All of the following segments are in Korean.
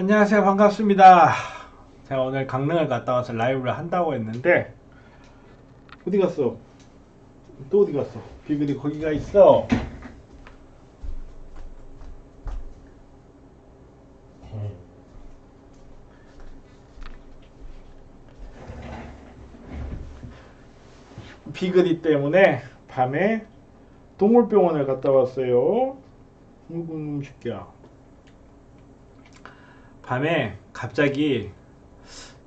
안녕하세요. 반갑습니다. 제가 오늘 강릉을 갔다 와서 라이브를 한다고 했는데 어디 갔어? 또 어디 갔어? 비글이 거기가 있어. 비글이 때문에 밤에 동물병원을 갔다 왔어요. 이놈 새끼야 밤에 갑자기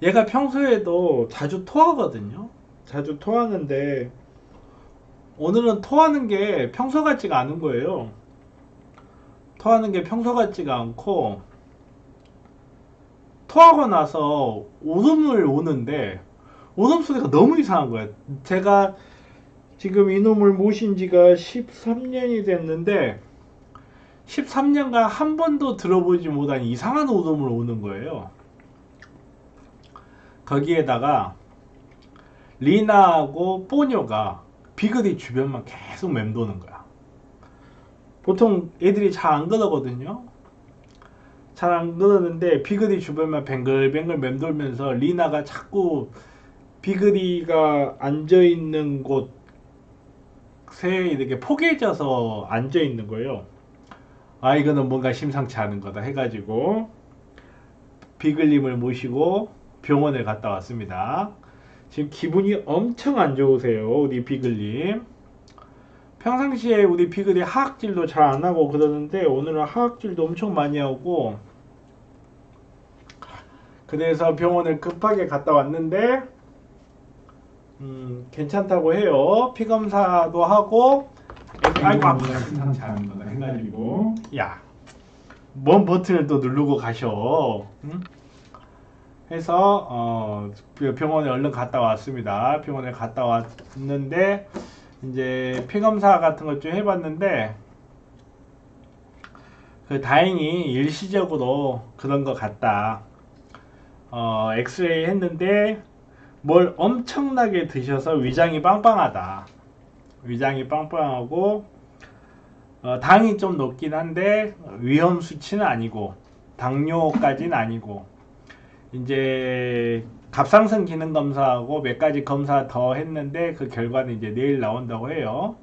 얘가 평소에도 자주 토하거든요. 자주 토하는데 오늘은 토하는 게 평소 같지가 않은 거예요. 토하는 게 평소 같지가 않고 토하고 나서 웃음을 오는데 웃음 소리가 너무 이상한 거예요. 제가 지금 이놈을 모신 지가 13년이 됐는데 13년간 한 번도 들어보지 못한 이상한 웃음을 오는 거예요. 거기에다가 리나하고 뽀뇨가 비글이 주변만 계속 맴도는 거야. 보통 애들이 잘 안 그러거든요. 잘 안 그러는데 비글이 주변만 뱅글뱅글 맴돌면서 리나가 자꾸 비글이가 앉아 있는 곳에 이렇게 포개져서 앉아 있는 거예요. 아 이거는 뭔가 심상치 않은 거다 해가지고 비글님을 모시고 병원에 갔다 왔습니다. 지금 기분이 엄청 안 좋으세요 우리 비글님. 평상시에 우리 비글이 하악질도 잘 안 하고 그러는데 오늘은 하악질도 엄청 많이 하고 그래서 병원을 급하게 갔다 왔는데 음, 괜찮다고 해요. 피 검사도 하고 아이고 아파 심상치 않은 거다. 해가지고. 야 뭔 버튼을 또 누르고 가셔? 응? 해서 어, 병원에 얼른 갔다 왔습니다. 병원에 갔다 왔는데 이제 피 검사 같은 것 좀 해봤는데 그 다행히 일시적으로 그런 것 같다. 어, 엑스레이 했는데 뭘 엄청나게 드셔서 위장이 빵빵하다. 위장이 빵빵하고 어, 당이 좀 높긴 한데 위험 수치는 아니고 당뇨까지는 아니고 이제 갑상선 기능 검사하고 몇 가지 검사 더 했는데 그 결과는 이제 내일 나온다고 해요.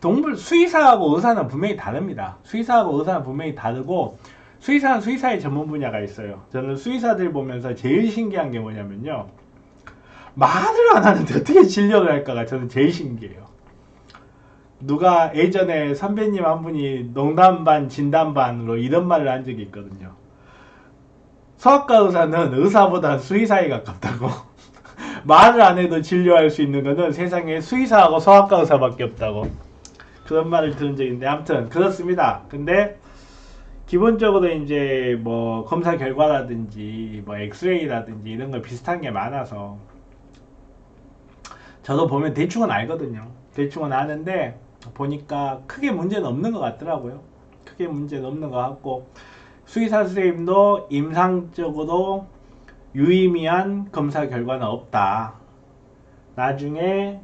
동물 수의사하고 의사는 분명히 다릅니다. 수의사하고 의사는 분명히 다르고 수의사는 수의사의 전문 분야가 있어요. 저는 수의사들 보면서 제일 신기한 게 뭐냐면요. 말을 안 하는데 어떻게 진료를 할까가 저는 제일 신기해요. 누가 예전에 선배님 한 분이 농담 반 진담 반으로 이런 말을 한 적이 있거든요. 서학과 의사는 의사보다 수의사에 가깝다고. 말을 안 해도 진료할 수 있는 거는 세상에 수의사하고 서학과 의사밖에 없다고. 그런 말을 들은 적이 있는데 아무튼 그렇습니다. 근데 기본적으로 이제 뭐 검사 결과라든지 뭐 엑스레이라든지 이런 거 비슷한 게 많아서 저도 보면 대충은 알거든요. 대충은 아는데 보니까 크게 문제는 없는 것 같더라고요. 크게 문제는 없는 것 같고 수의사 선생님도 임상적으로 유의미한 검사 결과는 없다. 나중에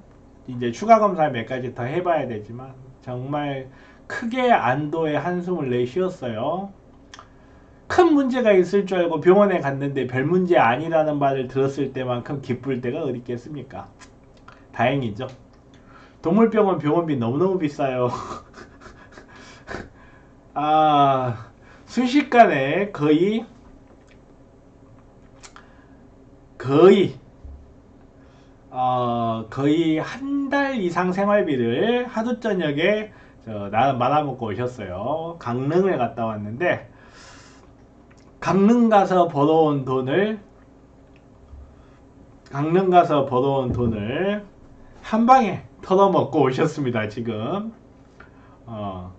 이제 추가 검사 몇 가지 더 해봐야 되지만 정말 크게 안도의 한숨을 내쉬었어요. 큰 문제가 있을 줄 알고 병원에 갔는데 별 문제 아니라는 말을 들었을 때만큼 기쁠 때가 어디 있겠습니까? 다행이죠. 동물병원 병원비 너무너무 비싸요. 아, 순식간에 거의, 거의, 어, 거의 한 달 이상 생활비를 하루 저녁에 저, 나 말아먹고 오셨어요. 강릉을 갔다 왔는데, 강릉 가서 벌어온 돈을, 강릉 가서 벌어온 돈을 한 방에 털어먹고 오셨습니다. 지금 어,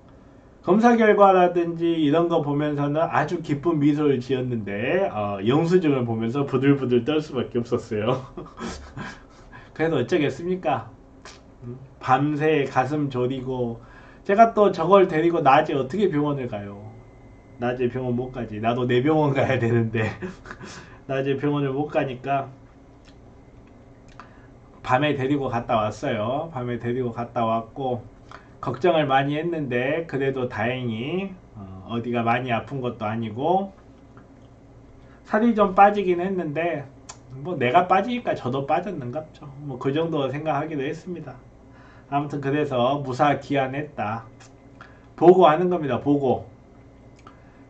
검사 결과라든지 이런 거 보면서는 아주 기쁜 미소를 지었는데 어, 영수증을 보면서 부들부들 떨 수밖에 없었어요. 그래도 어쩌겠습니까? 음, 밤새 가슴 졸이고 제가 또 저걸 데리고 낮에 어떻게 병원을 가요? 낮에 병원 못 가지. 나도 내 병원 가야 되는데 낮에 병원을 못 가니까 밤에 데리고 갔다 왔어요. 밤에 데리고 갔다 왔고 걱정을 많이 했는데 그래도 다행히 어, 어, 어디가 많이 아픈 것도 아니고 살이 좀 빠지긴 했는데 뭐 내가 빠지니까 저도 빠졌는갑죠. 뭐 그 정도 생각하기도 했습니다. 아무튼 그래서 무사 기한했다. 보고 하는 겁니다. 보고.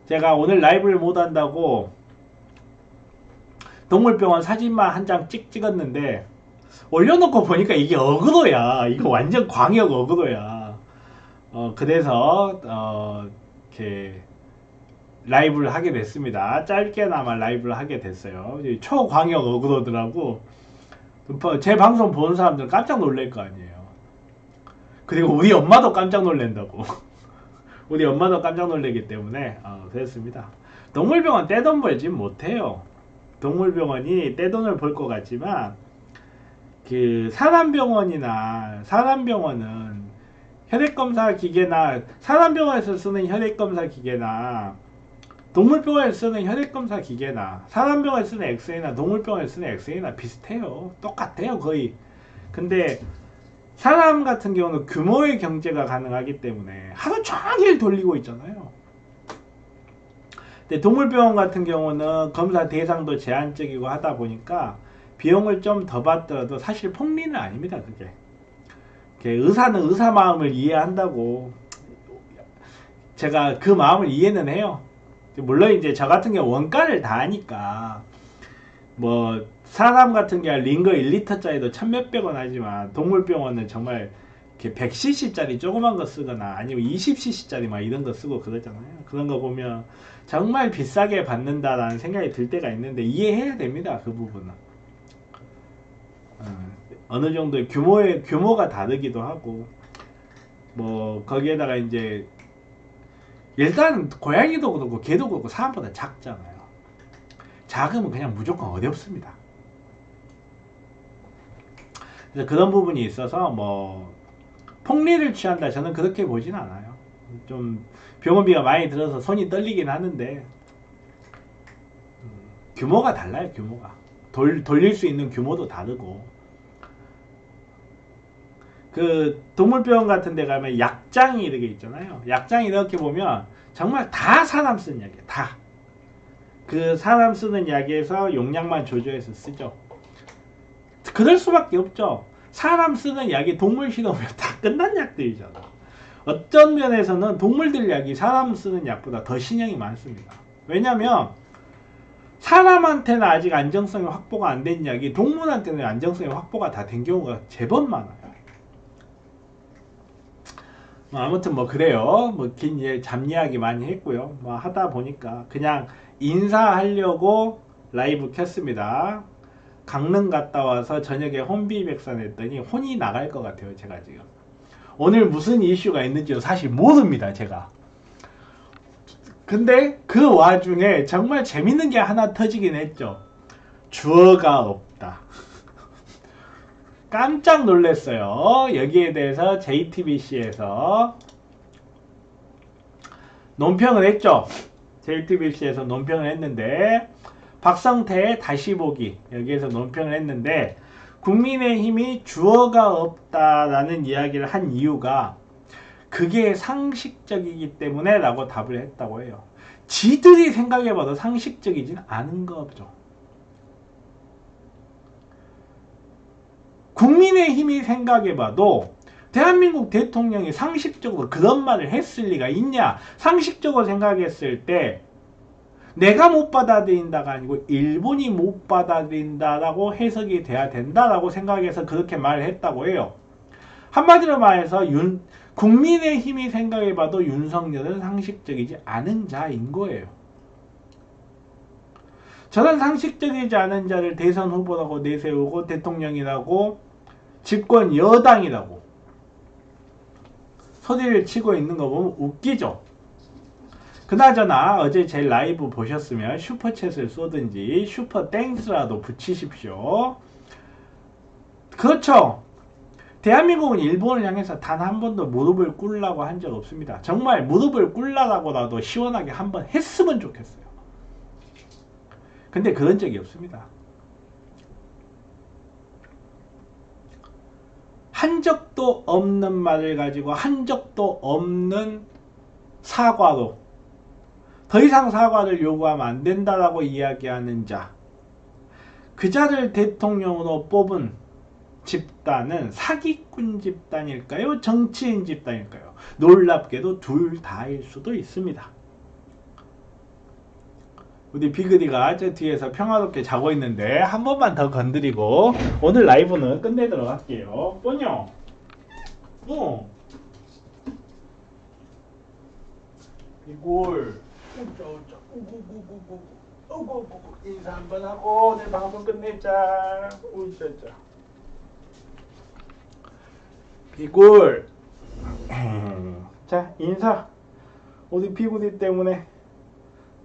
제가 오늘 라이브를 못 한다고 동물병원 사진만 한 장 찍 찍었는데 올려놓고 보니까 이게 어그로야. 이거 완전 광역 어그로야. 어 그래서 어 이렇게 라이브를 하게 됐습니다. 짧게나마 라이브를 하게 됐어요. 초광역 어그로더라고. 제 방송 보는 사람들은 깜짝 놀랄 거 아니에요. 그리고 우리 엄마도 깜짝 놀란다고. 우리 엄마도 깜짝 놀라기 때문에 어, 그랬습니다. 동물병원 떼돈 벌지 못해요. 동물병원이 떼돈을 벌 것 같지만 그 사람병원이나 사람병원은 혈액검사 기계나 사람병원에서 쓰는 혈액검사 기계나 동물병원에서 쓰는 혈액검사 기계나 사람병원에서 쓰는 엑스레이나 동물병원에서 쓰는 엑스레이나 비슷해요. 똑같아요 거의. 근데 사람 같은 경우는 규모의 경제가 가능하기 때문에 하루 종일 돌리고 있잖아요. 근데 동물병원 같은 경우는 검사 대상도 제한적이고 하다 보니까 비용을 좀 더 받더라도 사실 폭리는 아닙니다. 그게. 의사는 의사 마음을 이해한다고 제가 그 마음을 이해는 해요. 물론 이제 저 같은 경우 원가를 다 하니까 뭐 사람 같은 게 링거 1리터짜리도 천 몇백 원 하지만 동물병원은 정말 이렇게 100cc짜리 조그만 거 쓰거나 아니면 20cc짜리 막 이런 거 쓰고 그러잖아요. 그런 거 보면 정말 비싸게 받는다라는 생각이 들 때가 있는데 이해해야 됩니다. 그 부분은. 어, 어느 정도의 규모의 규모가 다르기도 하고 뭐 거기에다가 이제 일단 고양이도 그렇고 개도 그렇고 사람보다 작잖아요. 작으면 그냥 무조건 어렵습니다. 그래서 그런 부분이 있어서 뭐 폭리를 취한다 저는 그렇게 보진 않아요. 좀 병원비가 많이 들어서 손이 떨리긴 하는데 음, 규모가 달라요 규모가 돌, 돌릴 수 있는 규모도 다르고 그 동물병원 같은 데 가면 약장이 이렇게 있잖아요 약장이 이렇게 보면 정말 다 사람 쓰는 약이에요 다 그 사람 쓰는 약에서 용량만 조절해서 쓰죠 그럴 수밖에 없죠. 사람 쓰는 약이 동물 실험에 다 끝난 약들이잖아. 어떤 면에서는 동물들 약이 사람 쓰는 약보다 더 신형이 많습니다. 왜냐면 사람한테는 아직 안정성이 확보가 안 된 약이 동물한테는 안정성이 확보가 다 된 경우가 제법 많아요. 뭐 아무튼 뭐 그래요. 뭐긴 예, 잡 이야기 많이 했고요. 뭐 하다 보니까 그냥 인사하려고 라이브 켰습니다. 강릉 갔다 와서 저녁에 혼비백산 했더니 혼이 나갈 것 같아요 제가 지금 오늘 무슨 이슈가 있는지 사실 모릅니다 제가 근데 그 와중에 정말 재밌는 게 하나 터지긴 했죠. 주어가 없다. 깜짝 놀랐어요. 여기에 대해서 JTBC에서 논평을 했죠. JTBC에서 논평을 했는데 박성태의 다시 보기 여기에서 논평을 했는데 국민의힘이 주어가 없다라는 이야기를 한 이유가 그게 상식적이기 때문에 라고 답을 했다고 해요. 지들이 생각해봐도 상식적이진 않은 거죠. 국민의힘이 생각해봐도 대한민국 대통령이 상식적으로 그런 말을 했을 리가 있냐? 상식적으로 생각했을 때 내가 못 받아들인다가 아니고 일본이 못 받아들인다라고 해석이 돼야 된다라고 생각해서 그렇게 말을 했다고 해요. 한마디로 말해서 윤, 국민의 힘이 생각해봐도 윤석열은 상식적이지 않은 자인 거예요. 저는 상식적이지 않은 자를 대선 후보라고 내세우고 대통령이라고 집권 여당이라고 소리를 치고 있는 거 보면 웃기죠. 그나저나 어제 제 라이브 보셨으면 슈퍼챗을 쏘든지 슈퍼 땡스라도 붙이십시오. 그렇죠. 대한민국은 일본을 향해서 단 한 번도 무릎을 꿇으라고 한 적 없습니다. 정말 무릎을 꿇으라고라도 시원하게 한 번 했으면 좋겠어요. 근데 그런 적이 없습니다. 한 적도 없는 말을 가지고 한 적도 없는 사과로 더 이상 사과를 요구하면 안 된다라고 이야기하는 자. 그 자를 대통령으로 뽑은 집단은 사기꾼 집단일까요? 정치인 집단일까요? 놀랍게도 둘 다일 수도 있습니다. 우리 비그리가 저 뒤에서 평화롭게 자고 있는데 한 번만 더 건드리고 오늘 라이브는 끝내도록 할게요. 뽀뇨. 어. 이골. 우구구구구. 우구구구. 인사 한번 하고 오늘 방송 끝내자. 우짜짜. 비골. 자 인사. 우리 비구리 때문에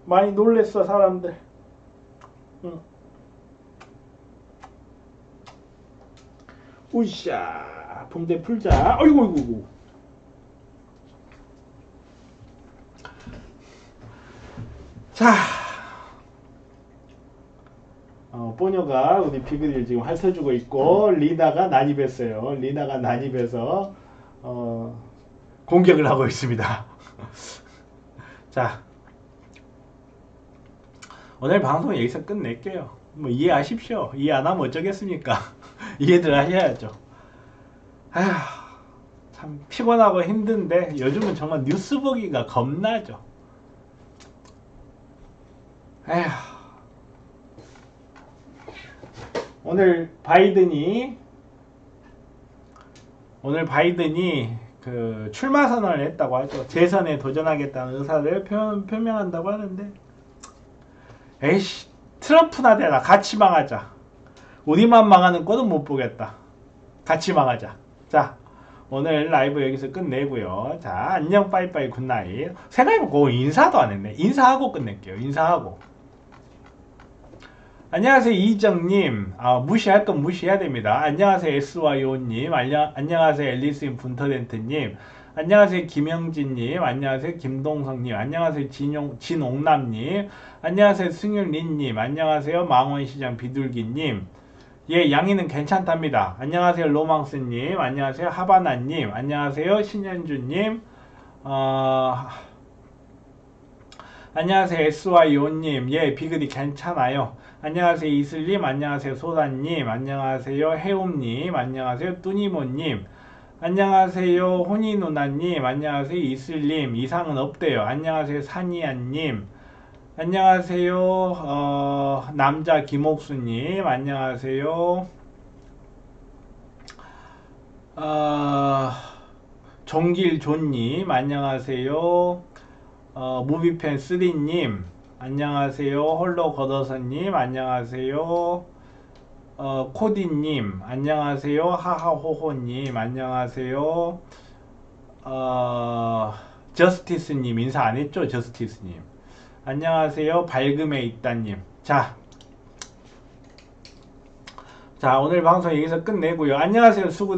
많이 놀랬어 사람들. 응. 우샤 붕대 풀자. 어이구 어이구. 자. 어, 뽀녀가 우리 비글을 지금 핥아주고 있고 리나가 난입했어요. 리나가 난입해서 어, 공격을 하고 있습니다. 자, 오늘 방송 여기서 끝낼게요. 뭐 이해하십시오. 이해 안 하면 어쩌겠습니까? 이해들 하셔야죠. 아휴, 참 피곤하고 힘든데 요즘은 정말 뉴스 보기가 겁나죠. 에휴. 오늘 바이든이 오늘 바이든이 그 출마 선언을 했다고 하죠. 재선에 도전하겠다는 의사를 표, 표명한다고 하는데 에이씨 트럼프나 되라 같이 망하자. 우리만 망하는 꼴은 못 보겠다. 같이 망하자. 자 오늘 라이브 여기서 끝내고요. 자 안녕 빠이빠이 굿나잇. 생각해보고 인사도 안 했네. 인사하고 끝낼게요. 인사하고. 안녕하세요 이정님. 아, 무시할 건 무시해야 됩니다. 안녕하세요 SYO님. 안녕, 안녕하세요 앨리스인 분터렌트님. 안녕하세요 김영진님. 안녕하세요 김동성님. 안녕하세요 진용, 진옥남님. 안녕하세요 승윤린님. 안녕하세요 망원시장 비둘기님. 예 양이는 괜찮답니다. 안녕하세요 로망스님. 안녕하세요 하바나님. 안녕하세요 신현주님. 어... 안녕하세요 SYO님. 예 비글이 괜찮아요. 안녕하세요 이슬님. 안녕하세요 소다님. 안녕하세요 해옴님. 안녕하세요 뚜니모님. 안녕하세요 혼이누나님. 안녕하세요 이슬님. 이상은 없대요. 안녕하세요 산이안님. 안녕하세요 어, 남자 김옥수님. 안녕하세요 어, 종길존님. 안녕하세요 어, 무비팬 3님 안녕하세요. 홀로 걷어서님, 안녕하세요. 어, 코디님, 안녕하세요. 하하호호님, 안녕하세요. 어, 저스티스님, 인사 안 했죠? 저스티스님. 안녕하세요. 밝음에 있다님. 자. 자, 오늘 방송 여기서 끝내고요. 안녕하세요. 수구대